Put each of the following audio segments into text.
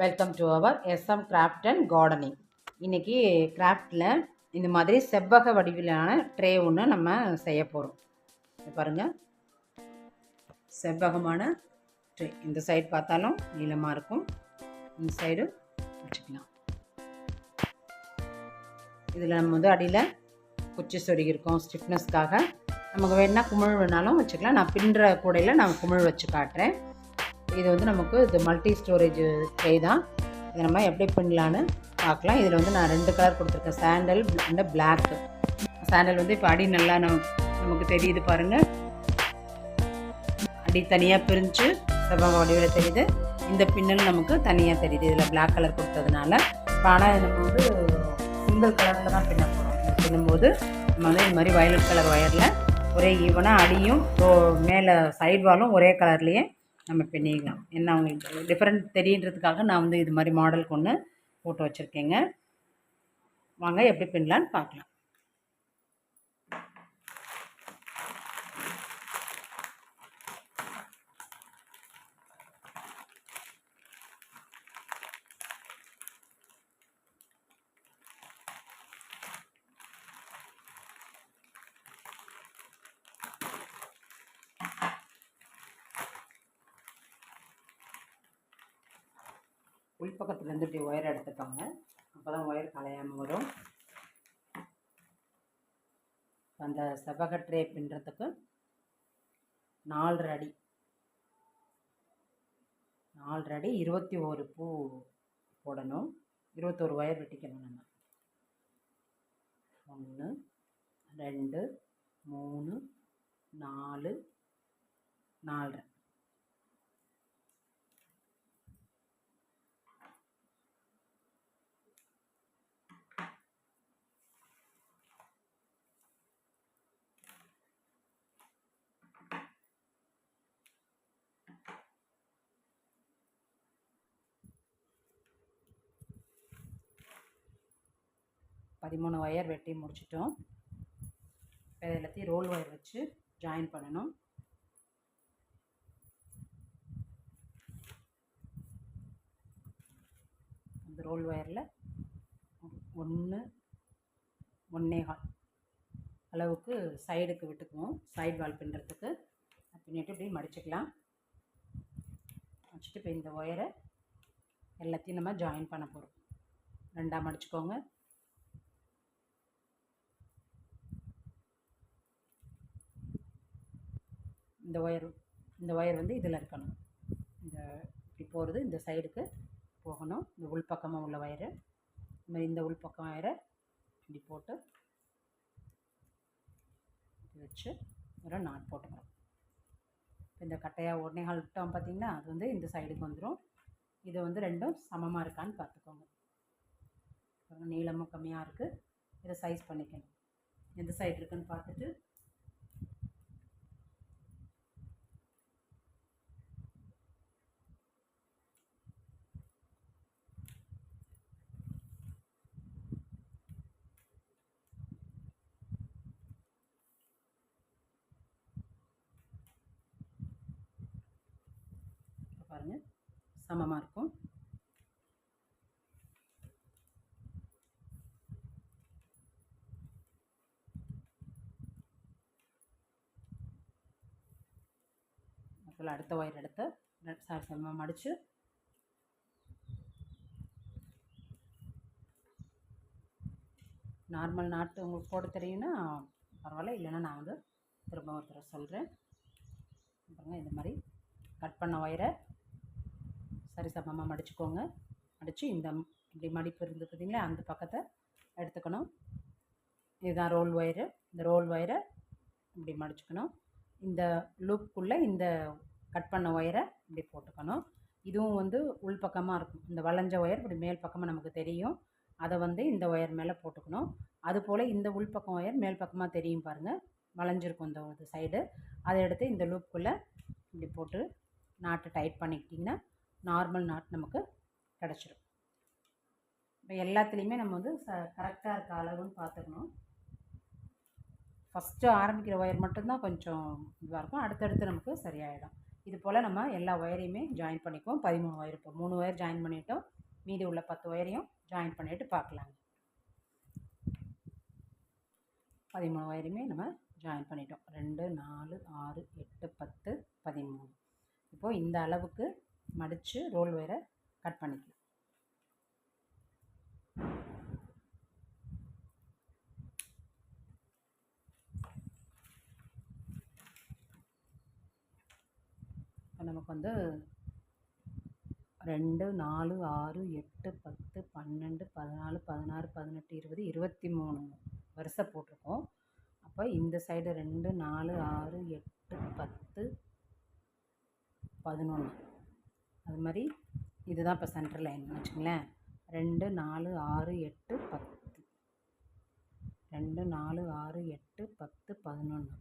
Welcome to our SM craft and gardening இன்றைக்கி கிராஃப்டில் இந்த மாதிரி செவ்வக வடிவிலான ட்ரே ஒன்று நம்ம செய்ய போகிறோம் பாருங்கள் செவ்வகமான ட்ரே இந்த சைடு பார்த்தாலும் நீளமாக இருக்கும். இந்த சைடு வச்சுக்கலாம். இதில் நம்ம வந்து அடியில் குச்சி சொருகிருக்கோம் ஸ்டிஃப்னஸ்க்காக நமக்கு வேணுன்னா குமிழ் வேணாலும் வச்சுக்கலாம். நான் பின்னுற கூடையில் நான் குமிழ் வச்சு காட்டுறேன். இது வந்து நமக்கு இது மல்டி ஸ்டோரேஜ் ட்ரே தான். இதை நம்ம எப்படி பின்னலான்னு பார்க்கலாம். இதில் வந்து நான் ரெண்டு கலர் கொடுத்துருக்கேன். சாண்டல் அண்ட் பிளாக் சாண்டல் வந்து இப்போ அடி நல்லா நமக்கு நமக்கு தெரியுது பாருங்கள் அடி தனியாக பிரிஞ்சு செவ்வக வடிவில் தெரியுது. இந்த பின்னல் நமக்கு தனியாக தெரியுது. இதில் பிளாக் கலர் கொடுத்ததுனால. இப்போ ஆனால் நம்ம வந்து சிங்கிள் கலரில் தான் பின்ன போகிறோம் பின்னும்போது நம்ம வந்து இந்த மாதிரி வயலட் கலர் ஒயரில் ஒரே ஈவனாக அடியும். மேலே சைடு வாலும் ஒரே கலர்லேயே நம்ம பின்னிக்கலாம் என்ன அவங்களுக்கு டிஃப்ரெண்ட் தெரியுன்றதுக்காக நான் வந்து இது மாதிரி மாடல் கொண்டு போட்டு வச்சுருக்கேங்க. வாங்க எப்படி பின்னலான்னு பார்க்கலாம். உள்பக்கத்துலேருந்து இப்படி ஒயர் எடுத்துக்கோங்க அப்போ தான் ஒயர் கலையாமல் வரும். அந்த செவ்வகட்ரே பின்னுறதுக்கு நாலரை அடி. நாலரை அடி இருபத்தி ஒரு பூ போடணும். இருபத்தோரு ஒயர் வெட்டிக்கணும் நம்ம. ஒன்று ரெண்டு மூணு நாலு நாலரை. பதிமூணு ஒயர் வெட்டி முடிச்சிட்டோம். இப்போ எல்லாத்தையும் ரோல் ஒயர் வச்சு ஜாயின் பண்ணணும். அந்த ரோல் ஒயரில் ஒன்று ஒன்றே ஹால் அளவுக்கு சைடுக்கு விட்டுக்குவோம். சைடு வால் பின்னுறதுக்கு பின்னிட்டு இப்படி மடிச்சுக்கலாம். வச்சுட்டு இப்போ இந்த ஒயரை எல்லாத்தையும் நம்ம ஜாயின் பண்ண போகிறோம் ரெண்டாக மடிச்சுக்கோங்க. இந்த ஒயர் இந்த ஒயர் வந்து இதில் இருக்கணும். இந்த இப்படி போகிறது இந்த சைடுக்கு போகணும். இந்த உள்பக்கமாக உள்ள ஒயரு. இந்த மாதிரி இந்த உள்பக்கம் ஒயரை இப்படி போட்டு வச்சு ஒரு நாட் போட்டுக்கிறோம். இந்த கட்டையாக உடனே விட்டோம் பார்த்திங்கன்னா அது வந்து இந்த சைடுக்கு வந்துடும் இது வந்து ரெண்டும் சமமாக இருக்கான்னு பார்த்துக்கோங்க. நீளமும் கம்மியாக இருக்குது இதை சைஸ் பண்ணிக்கணும். எந்த சைடு இருக்குன்னு பார்த்துட்டு பாருங்கள் சமமாக இருக்கும். அதில் அடுத்த ஒயர் எடுத்து சாரி சமமாக மடித்து நார்மல் நாட்டு உங்களுக்கு போட தெரியும்னா பரவாயில்ல. இல்லைன்னா நான் வந்து திரும்ப ஒரு தடவை சொல்கிறேன் பாருங்கள் இந்த மாதிரி கட் பண்ண ஒயரை சரி சமமாக மடிச்சுக்கோங்க. மடித்து இந்த இப்படி மடிப்பு இருந்து பார்த்தீங்களா அந்த பக்கத்தை எடுத்துக்கணும். இதுதான் ரோல் ஒயரு. இந்த ரோல் ஒயரை இப்படி மடிச்சுக்கணும். இந்த லூப்புக்குள்ளே இந்த கட் பண்ண ஒயரை இப்படி போட்டுக்கணும். இதுவும் வந்து உள் பக்கமாக இருக்கும். இந்த வளைஞ்ச ஒயர் இப்படி மேல் பக்கமாக நமக்கு தெரியும். அதை வந்து இந்த ஒயர் மேலே போட்டுக்கணும். அதுபோல் இந்த உள் பக்கம் ஒயர் மேல் பக்கமாக தெரியும் பாருங்கள் வளைஞ்சிருக்கும் இந்த ஒரு சைடு அதை எடுத்து இந்த லூப்புக்குள்ளே இப்படி போட்டு நாட்டு டைட் பண்ணிக்கிட்டிங்கன்னா நார்மல் நாட் நமக்கு கிடச்சிரும். இப்போ எல்லாத்துலேயுமே நம்ம வந்து ச கரெக்டாக இருக்க அளவுன்னு பார்த்துக்கணும். ஃபஸ்ட்டு ஆரம்பிக்கிற ஒயர் மட்டும்தான் கொஞ்சம் இதுவாக இருக்கும். அடுத்தடுத்து நமக்கு சரியாயிடும். இது போல் நம்ம எல்லா ஒயரையுமே ஜாயின் பண்ணிக்குவோம். பதிமூணு ஒயர் இப்போ மூணு ஒயர் ஜாயின் பண்ணிட்டோம். மீதி உள்ள பத்து ஒயரையும் ஜாயின் பண்ணிவிட்டு பார்க்கலாங்க பதிமூணு ஒயரையுமே நம்ம ஜாயின் பண்ணிட்டோம். ரெண்டு நாலு ஆறு எட்டு பத்து பதிமூணு. இப்போது இந்த அளவுக்கு மடித்து ரோல் ஒயரை கட் பண்ணிக்கலாம் இப்போ நமக்கு வந்து ரெண்டு நாலு ஆறு எட்டு பத்து பன்னெண்டு பதினாலு பதினாறு பதினெட்டு இருபது இருபத்தி மூணு வருஷம் போட்டிருக்கோம். அப்போ இந்த சைடு ரெண்டு நாலு ஆறு எட்டு பத்து பதினொன்று அது மாதிரி இதுதான் இப்போ சென்டர் லைன் வச்சுங்களேன் ரெண்டு நாலு ஆறு எட்டு பத்து. ரெண்டு நாலு ஆறு எட்டு பத்து பதினொன்று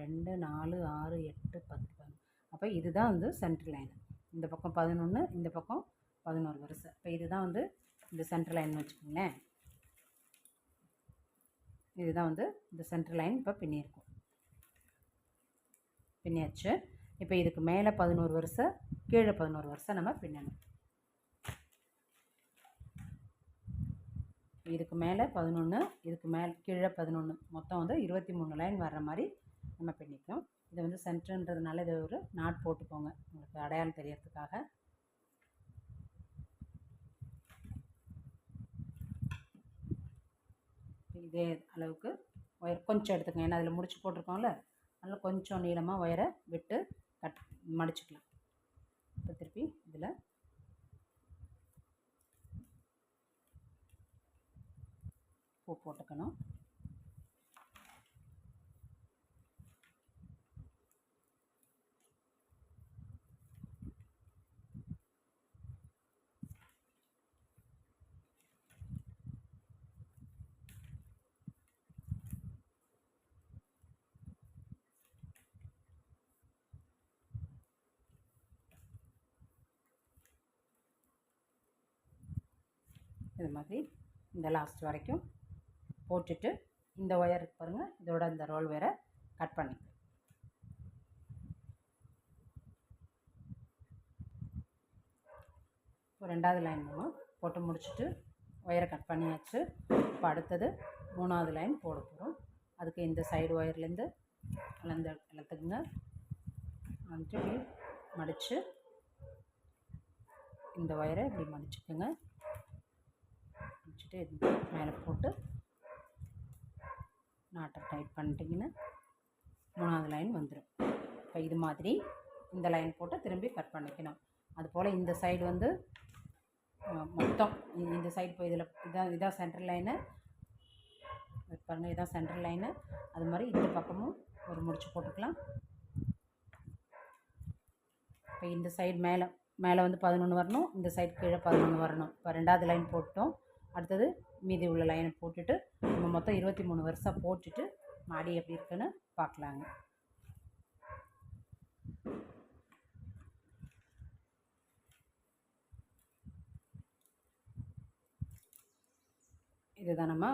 ரெண்டு நாலு ஆறு எட்டு பத்து பதினொன்று அப்போ இதுதான் வந்து சென்டர் லைன் இந்த பக்கம் பதினொன்று இந்த பக்கம் பதினோரு வரிசை. இப்போ இதுதான் வந்து இந்த சென்டர் லைன் வச்சுக்கோங்களேன். இதுதான் வந்து இந்த சென்டர் லைன் இப்போ பின்னியிருக்கும் பின்னியாச்சு. இப்போ இதுக்கு மேலே பதினோரு வருஷம் கீழே பதினோரு வருஷம் நம்ம பின்னணும். இதுக்கு மேலே பதினொன்று இதுக்கு மேலே கீழே பதினொன்று மொத்தம் வந்து இருபத்தி மூணு லைன் வர்ற மாதிரி நம்ம பின்னிக்கும் இது வந்து சென்டர்ன்றதுனால இதை ஒரு நாட் போட்டுக்கோங்க. உங்களுக்கு அடையாளம் தெரியறதுக்காக. இதே அளவுக்கு ஒயர் கொஞ்சம் எடுத்துக்கோங்க. ஏன்னா அதில் முடிச்சு போட்டிருக்கோம்ல. அதனால் கொஞ்சம் நீளமாக ஒயரை விட்டு கட் மடிச்சுக்கலாம். இப்போ திருப்பி இதில். பூ போட்டுக்கணும். இது மாதிரி இந்த லாஸ்ட் வரைக்கும் போட்டுட்டு இந்த ஒயர் பாருங்கள் இதோட இந்த ரோல் ஒயரை கட் பண்ணிக்க ரெண்டாவது லைன் நம்ம போட்டு முடிச்சுட்டு ஒயரை கட் பண்ணியாச்சு. இப்போ அடுத்தது மூணாவது லைன் போட போகிறோம் அதுக்கு இந்த சைடு ஒயர்லேருந்து இழந்த இழுத்துக்குங்க வந்துட்டு இப்படி மடித்து இந்த ஒயரை இப்படி மடிச்சுக்குங்க. வச்சுட்டு இது மேலே போட்டு நாட்டை டைட் பண்ணிட்டீங்கன்னா மூணாவது லைன் வந்துடும் இப்போ இது மாதிரி இந்த லைன் போட்டு திரும்பி கட் பண்ணிக்கணும். அதுபோல் இந்த சைடு வந்து மொத்தம் இந்த சைடு இப்போ இதில் இதான் இதான் சென்ட்ரல் லைனு பாருங்கள் இதான் சென்ட்ரல் லைனு அது மாதிரி இந்த பக்கமும் ஒரு முடிச்சு போட்டுக்கலாம். இப்போ இந்த சைடு மேலே மேலே வந்து பதினொன்று வரணும் இந்த சைடு கீழே பதினொன்று வரணும். இப்போ ரெண்டாவது லைன் போட்டோம். அடுத்தது மீதி உள்ள லைனை போட்டுட்டு நம்ம மொத்தம் இருபத்தி மூணு வருஷம் போட்டுட்டு மாடி எப்படி இருக்குன்னு பார்க்கலாங்க. இதுதான் நம்ம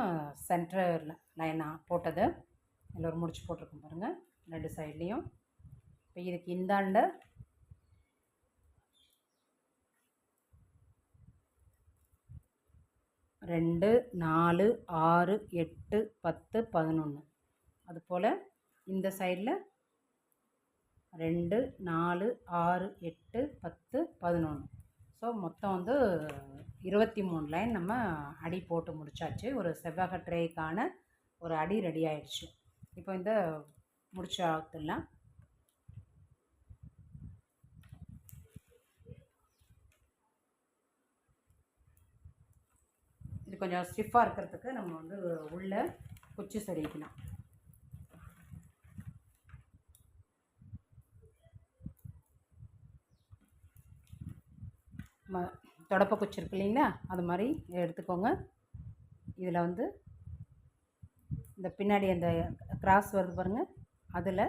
சென்டர் லைனாக போட்டது. எல்லோரும் முடிச்சு போட்டிருக்கோம் பாருங்கள் ரெண்டு சைட்லேயும் இப்போ இதுக்கு இந்தாண்ட ரெண்டு நாலு ஆறு எட்டு பத்து பதினொன்று அதுபோல் இந்த சைடில் ரெண்டு நாலு ஆறு எட்டு பத்து பதினொன்று ஸோ மொத்தம் வந்து இருபத்தி மூணு லைன் நம்ம அடி போட்டு முடிச்சாச்சு. ஒரு செவ்வக ட்ரேக்கான ஒரு அடி ரெடி ஆயிடுச்சு. இப்போ இந்த முடிச்சு ஆகத்துலாம் இது கொஞ்சம் ஸ்டிஃபாக இருக்கிறதுக்கு நம்ம வந்து உள்ள குச்சி சரிக்கலாம் ம தொடப்ப குச்சி இருக்கு இல்லைங்களா? அது மாதிரி எடுத்துக்கோங்க. இதில் வந்து இந்த பின்னாடி அந்த கிராஸ் வருது பாருங்கள் அதில்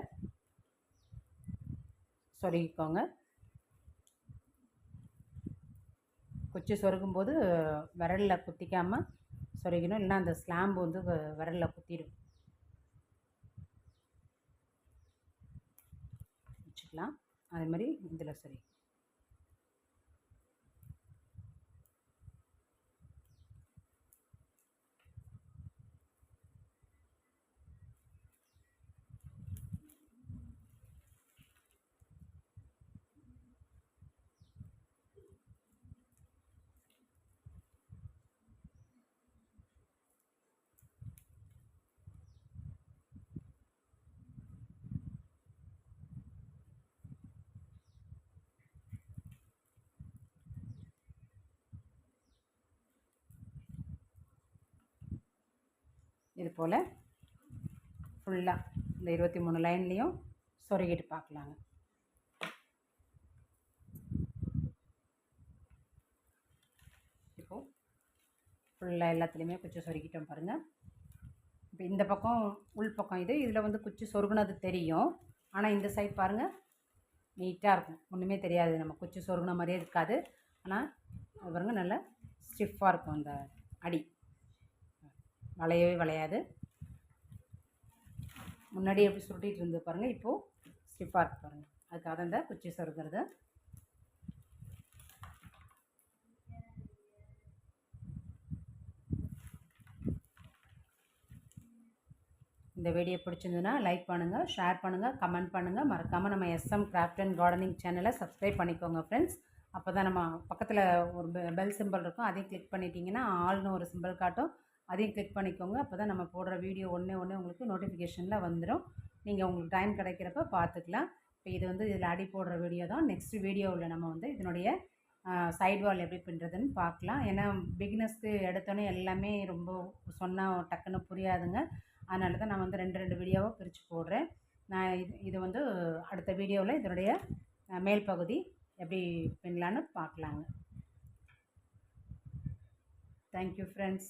சொருகிக்கோங்க. குச்சி சொருகும்போது விரலில் குத்திக்காமல் சொருகணும் இல்லைன்னா அந்த ஸ்லாம்பு வந்து விரலில் குத்திடும். வச்சுக்கலாம். அதே மாதிரி இதில் சரி இது போல் ஃபுல்லாக இந்த இருபத்தி மூணு லைன்லேயும் சொருகிட்டு பார்க்கலாங்க. இப்போது ஃபுல்லாக எல்லாத்துலேயுமே குச்சி சொருகிட்டோம் பாருங்கள் இப்போ இந்த பக்கம் உள் பக்கம் இது இதில் வந்து குச்சி சொருகுனது தெரியும். ஆனால் இந்த சைட் பாருங்கள் நீட்டாக இருக்கும். ஒன்றுமே தெரியாது. நம்ம குச்சி சொருகுன மாதிரியே இருக்காது. ஆனால் அது பாருங்க நல்லா ஸ்டிஃபாக இருக்கும் அந்த அடி. வளையவே வளையாது. முன்னாடி எப்படி சுருட்டிகிட்டு இருந்தது பாருங்கள் இப்போது ஸ்டிஃபாக இருக்குது பாருங்கள் அதுக்காக தான் இந்த குச்சி சொருகிறது இந்த வீடியோ பிடிச்சிருந்ததுன்னா லைக் பண்ணுங்கள் ஷேர் பண்ணுங்கள் கமெண்ட் பண்ணுங்கள் மறக்காமல் நம்ம எஸ்எம் கிராஃப்ட் அண்ட் கார்டனிங் சேனலை சப்ஸ்கிரைப் பண்ணிக்கோங்க ஃப்ரெண்ட்ஸ் அப்போ தான் நம்ம பக்கத்தில் ஒரு பெல் சிம்பிள் இருக்கும். அதையும் கிளிக் பண்ணிட்டீங்கன்னா ஆள்னு ஒரு சிம்பிள் காட்டும். அதையும் கிளிக் பண்ணிக்கோங்க. அப்போ தான் நம்ம போடுற வீடியோ ஒன்றே ஒன்றே உங்களுக்கு நோட்டிஃபிகேஷனில் வந்துடும் நீங்கள் உங்களுக்கு டைம் கிடைக்கிறப்ப பார்த்துக்கலாம் இப்போ இது வந்து இதில் அடி போடுற வீடியோ தான். நெக்ஸ்ட் வீடியோவில் நம்ம வந்து இதனுடைய சைடு வால் எப்படி பின்னுறதுன்னு பார்க்கலாம் ஏன்னா பிகினஸ்க்கு எடுத்தோன்னே எல்லாமே ரொம்ப சொன்னால் டக்குன்னு புரியாதுங்க. அதனால தான் நான் வந்து ரெண்டு ரெண்டு வீடியோவாக பிரித்து போடுறேன். நான் இது இது வந்து அடுத்த வீடியோவில் இதனுடைய மேல் பகுதி எப்படி பின்னலான்னு பார்க்கலாங்க தேங்க்யூ ஃப்ரெண்ட்ஸ்